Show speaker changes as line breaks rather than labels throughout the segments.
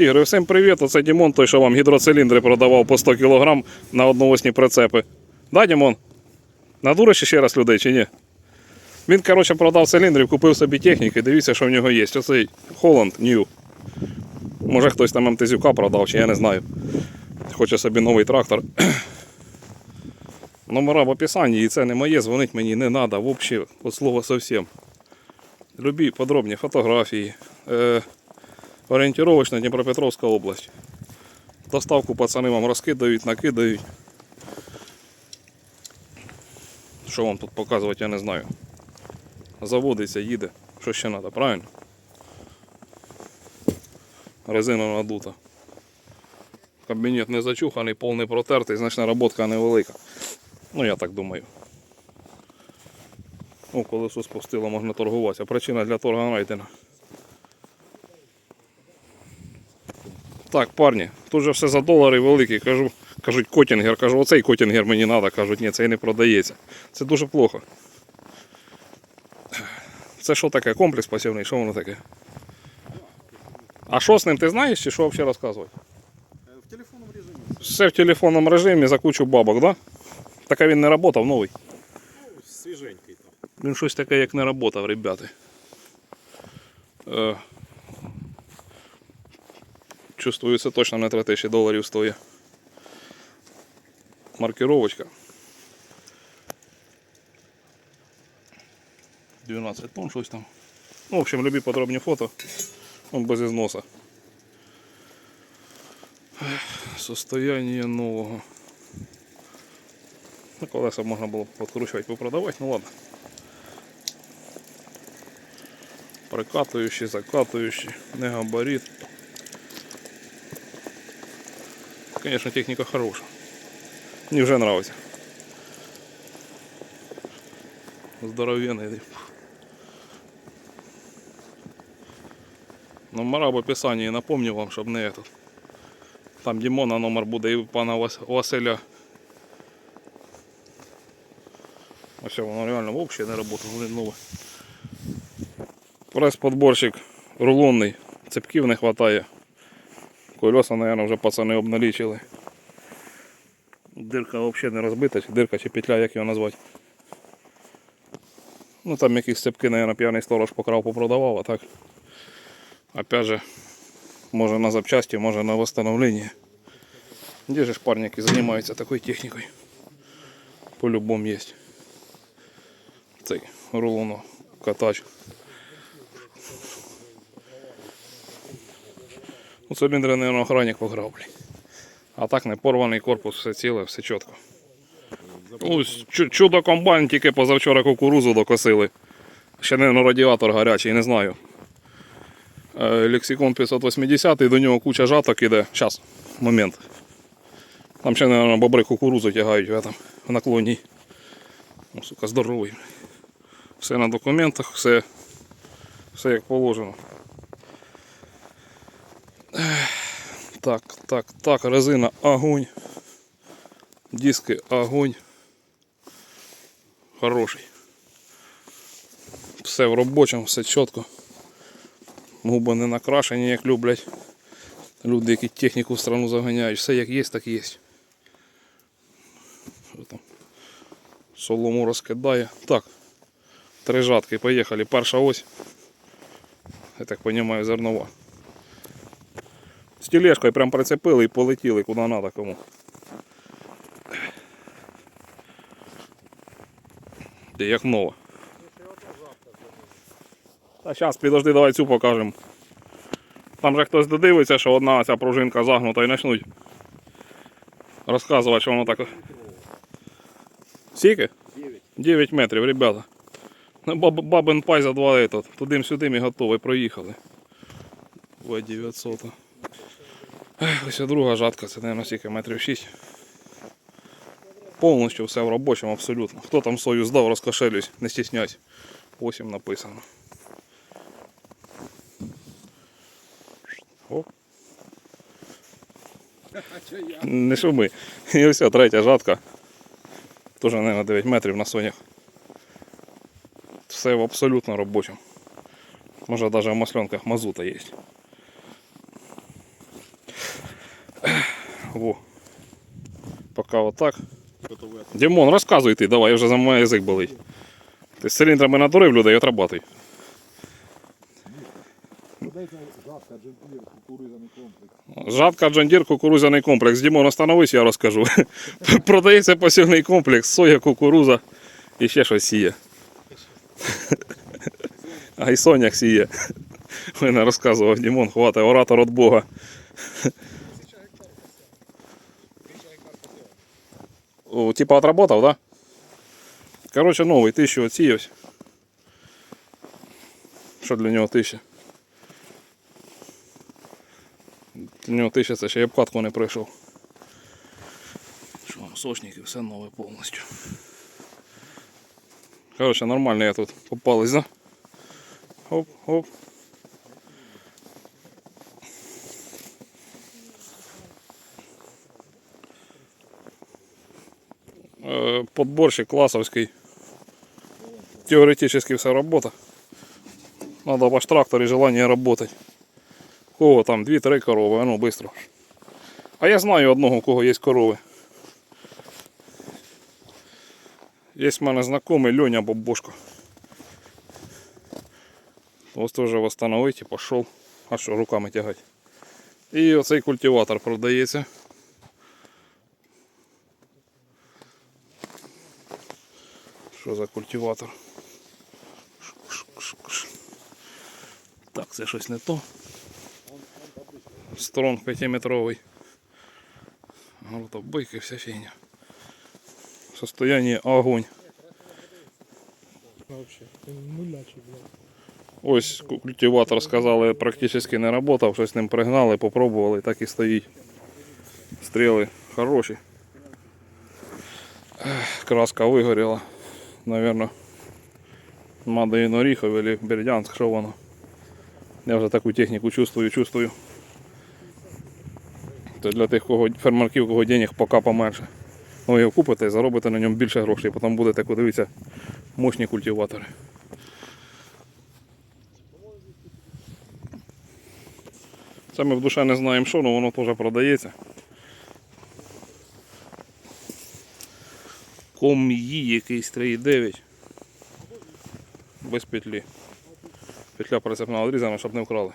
Тігри, всім привіт! Оце Дімон, той, що вам гідроциліндри продавав по 100 кг на одноосні прицепи. Да, Дімон? Надуриш ще раз людей чи ні? Він, коротше, продав циліндрів, купив собі техніки, дивіться, що в нього є. Оцей Holland New. Може хтось там МТЗюка продав, чи я не знаю. Хоче собі новий трактор. Номера в описанні, і це не моє, дзвонить мені не треба, взагалі, от слова зовсім. Любі подробні фотографії. Е, орієнтировочна Дніпропетровська область. Доставку пацани вам розкидають, накидають. Що вам тут показувати, я не знаю. Заводиться, їде. Що ще треба, правильно? Резина надута. Кабінет не зачуханий, пол не протертий, значить наработка невелика. Ну я так думаю. О, колесо спустило, можна торгуватися. Причина для торга знайдена. Так, парні, тут же все за долари великі. Кажу, кажуть, котінгер. Кажу, оцей котінгер мені треба. Кажуть, ні, цей не продається. Це дуже плохо. Це що таке? Комплекс пасівний, що воно таке? А що з ним ти знаєш чи що взагалі розказувати?
В телефонном режиме.
Все в телефонному режимі за кучу бабок, да? Так він не працював новий.
Ну, свеженький там.
Він щось таке, як не працював, ребята. Чувствую, це точно не 3000 доларів стоїть. Маркировочка. 12 тонн щось там. Ну, в общем, любі подробні фото. Ну, без ізноса. Ех, Состояние нового. Ну, колеса можна було подкручувати, попродавати, ну ладно. Закатуючий, не Конечно, техника хорошая. Мне уже нравится. Здоровенный. Номера в описании напомню вам, щоб не этот. Там Дімона номер буде у пана Вас- Василя. Ось воно реально взагалі не працює, блин, нове. Прес-подборщик рулонний, цепків не вистачає. Колеса, мабуть, вже пацани обналічили. Дирка взагалі не розбита, чи дирка чи петля, як його назвати. Ну там якісь цепки, мабуть, п'яний сторож покрав, попродавав, а так. Опять же, може на запчасті, може на восстановлення. Де же ж парні, які займаються такою технікою? По-любому є. Цей рулоно катач. Ну, циліндри, наверное, охранник пограв. А так не порваний корпус, все ціле, все чітко. Ну, чу- чудо комбайн тільки позавчора кукурузу докосили. Ще не радіатор гарячий, не знаю. Е, Лексикон 580 до нього куча жаток іде. Щас, момент. Там ще, наверное, бобри кукурузу тягають в, этом, в наклоні. Ну, сука, здоровий. Все на документах, все, все як положено. Так, так, так, резина огонь. Диски огонь. Хороший. Все в робочому, все чітко. Губи не накрашені, як люблять. Люди, які техніку в страну заганяють. Все як є, так є. Солому розкидає. Так. Три жатки, поїхали. Перша ось. Я так розумію, зернова. Тележкою прям прицепили і полетіли куди треба кому. Де як нова. Та зараз підожди, давай цю покажемо. Там же хтось додивиться, що одна ця пружинка загнута і почнуть розказувати, що воно так. Скільки?
9.
9 метрів, ребята. Баб- Бабин пай за два этот. Тудим-сюдим і готовий, проїхали. В 900. Ех, Ось друга жатка, це, мабуть, скільки метрів 6. Повністю все в робочому, абсолютно. Хто там сою здав, розкошелюсь, не стісняйся. 8 написано. Оп. Не шуми. І ось третя жатка. Тоже, наверное, 9 метрів на сонях. Все в абсолютно робочому. Може навіть в масленках мазута є. Во. Поки отак. Дімон, розказуй ти, давай, вже за мене язик болить. Ти з циліндрами надурив людей, отрабатуй. Жатка, джандір, кукурузяний комплекс. Дімон, остановись, я розкажу. Продається посівний комплекс, соя, кукуруза і ще щось сіє. А й соняк сіє. Мене розказував Дімон, хватає, оратор від Бога. Типа отработав, да? Короче, новий, тисячу оціявся. Що для нього тисяча? Для нього тисяча це ще я обкатку не пройшов. Що, сочники, все нове повністю. Короче, нормально я тут попались, да? Оп, оп. Подборщик классовский. Теоретически вся работа. Надо ваш трактор и желание работать. Кого там 2-3 корови, а ну быстро. А я знаю одного, у кого є корови. Є в мене знайомий Льоня Бабошко. Ось теж восстановить і пішов. А що, руками тягать. І оцей культиватор продається. Що за культиватор? Так, це щось не то. Стронг 5-метровий. Гордобик і вся фігня. Состояние огонь. Ось культиватор сказали, практично не працював, щось з ним пригнали, попробували, так і стоїть. Стріли хороші. Краска вигоріла. Наверно, Мадаїн Оріхов или Бердянськ, що воно. Я вже таку техніку чувствую, чувствую. Це для тих, кого фермерків, кого денег поки поменше. Ну його купите і заробите на ньому більше грошей, потім будете дивитися мощні культиватори. Це ми в душе не знаємо що, але воно теж продається. Ком'ї якийсь 3,9. Без петлі. Петля прицепна відрізана, щоб не вкрали.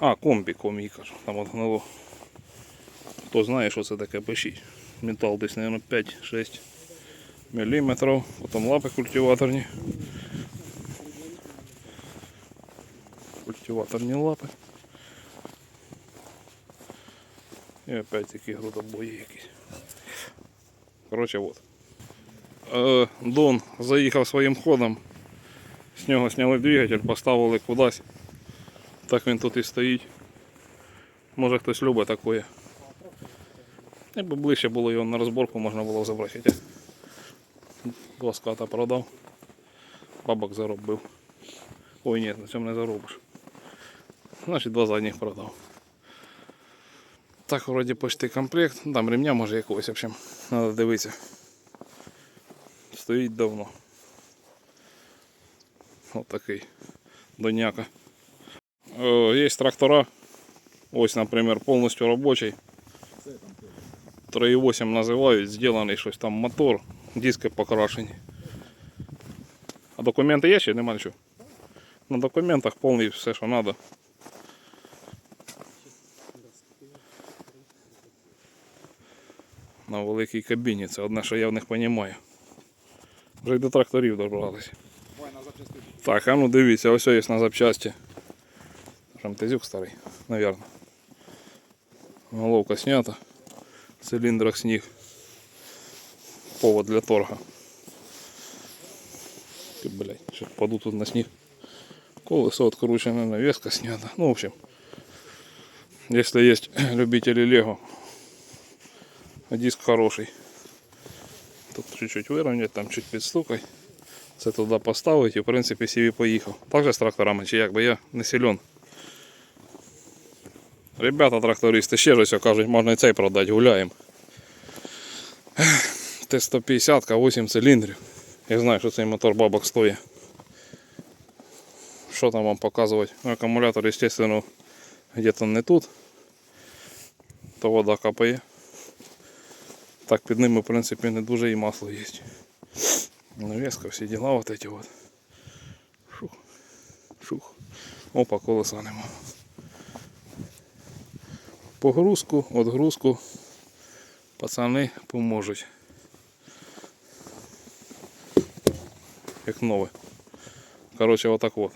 А, комбі, ком'ї кажу. Там от гнило. Хто знає, що це таке, пишіть. Метал десь, мабуть, 5-6 мм. Потім лапи культиваторні. Культиваторні лапи. І опять такі грудобої якісь. Коротше, от. Е, Дон заїхав своїм ходом. З нього зняли двигатель, поставили кудись. Так він тут і стоїть. Може хтось любить таке. Якби ближче було його на розборку, можна було забрати. Два ската продав. Бабок заробив. Ой, ні, на цьому не заробиш. Значить, два задніх продав. Так, вроді почти комплект. Ну, Там ремня може якогось, в общем, треба дивитися. Стоїть давно. Ось такий доняка. Е, Є трактора. Ось, наприклад, повністю робочий. 3,8 називають, зроблений щось там мотор, диски покрашені. А документи є ще? Нема нічого. На документах повний все, що треба. На великій кабіні. Це одне, що я в них розумію. Вже й до тракторів добралися. Так, а ну дивіться, ось є на запчасті. Рамтезюк старий, навірно. Головка снята. В циліндрах сніг. Повод для торга. Ти, блядь, ще впаду тут на сніг. Колесо откручено, навеска снята. Ну, в общем, если есть любители Лего, диск хороший. Тут чуть-чуть выровнять, там чуть підстукай. Це туди поставить і в принципі сіві поїхав. Так же з тракторами, чи як би я не силен. Ребята трактористи ще щось кажуть, можна і цей продати, гуляємо. Т-150, 8 циліндрів. Я знаю, що цей мотор бабок стоїть. Що там вам показувати? Ну, Акумулятор, естественно, где-то не тут. то вода капає. Так під ними, в принципі, не дуже і масло є. Навіска, всі діла вот эти вот. Шух. Шух. Опа, колеса нема. Погрузку, отгрузку пацани поможуть. Як нове. Коротше, отак от.